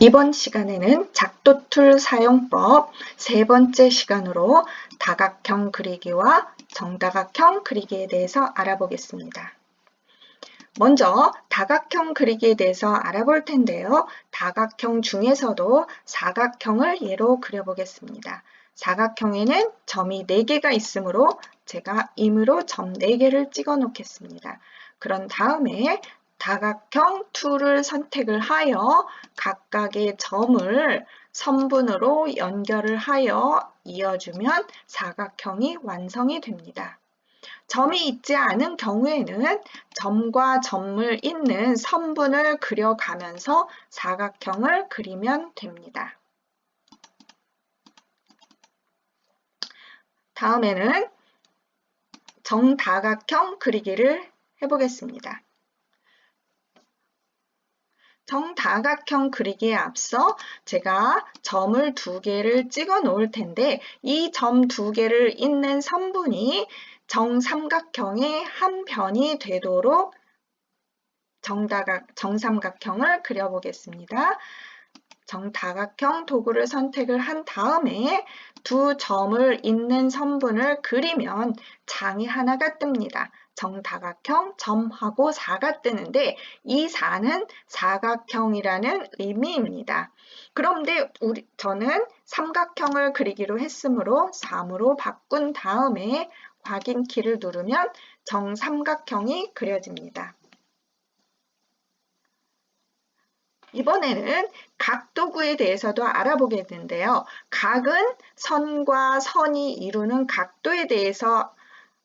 이번 시간에는 작도 툴 사용법 세 번째 시간으로 다각형 그리기와 정다각형 그리기에 대해서 알아보겠습니다. 먼저 다각형 그리기에 대해서 알아볼 텐데요. 다각형 중에서도 사각형을 예로 그려보겠습니다. 사각형에는 점이 4개가 있으므로 제가 임으로 점 4개를 찍어 놓겠습니다. 그런 다음에 다각형 툴을 선택을 하여 각각의 점을 선분으로 연결을 하여 이어주면 사각형이 완성이 됩니다. 점이 있지 않은 경우에는 점과 점을 잇는 선분을 그려가면서 사각형을 그리면 됩니다. 다음에는 정다각형 그리기를 해보겠습니다. 정다각형 그리기에 앞서 제가 점을 두 개를 찍어 놓을 텐데 이 점 두 개를 잇는 선분이 정삼각형의 한 변이 되도록 정다각, 정삼각형을 그려보겠습니다. 정다각형 도구를 선택을 한 다음에 두 점을 잇는 선분을 그리면 장이 하나가 뜹니다. 정다각형 점하고 4가 뜨는데 이 4는 사각형이라는 의미입니다. 그런데 우리 저는 삼각형을 그리기로 했으므로 3으로 바꾼 다음에 확인키를 누르면 정삼각형이 그려집니다. 이번에는 각도구에 대해서도 알아보겠는데요. 각은 선과 선이 이루는 각도에 대해서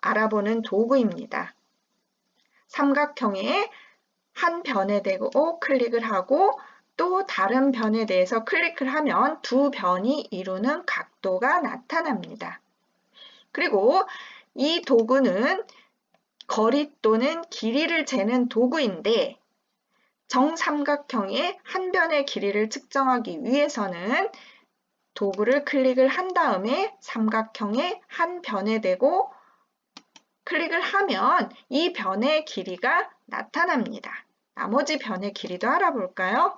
알아보는 도구입니다. 삼각형의 한 변에 대고 클릭을 하고 또 다른 변에 대해서 클릭을 하면 두 변이 이루는 각도가 나타납니다. 그리고 이 도구는 거리 또는 길이를 재는 도구인데 정삼각형의 한 변의 길이를 측정하기 위해서는 도구를 클릭을 한 다음에 삼각형의 한 변에 대고 클릭을 하면 이 변의 길이가 나타납니다. 나머지 변의 길이도 알아볼까요?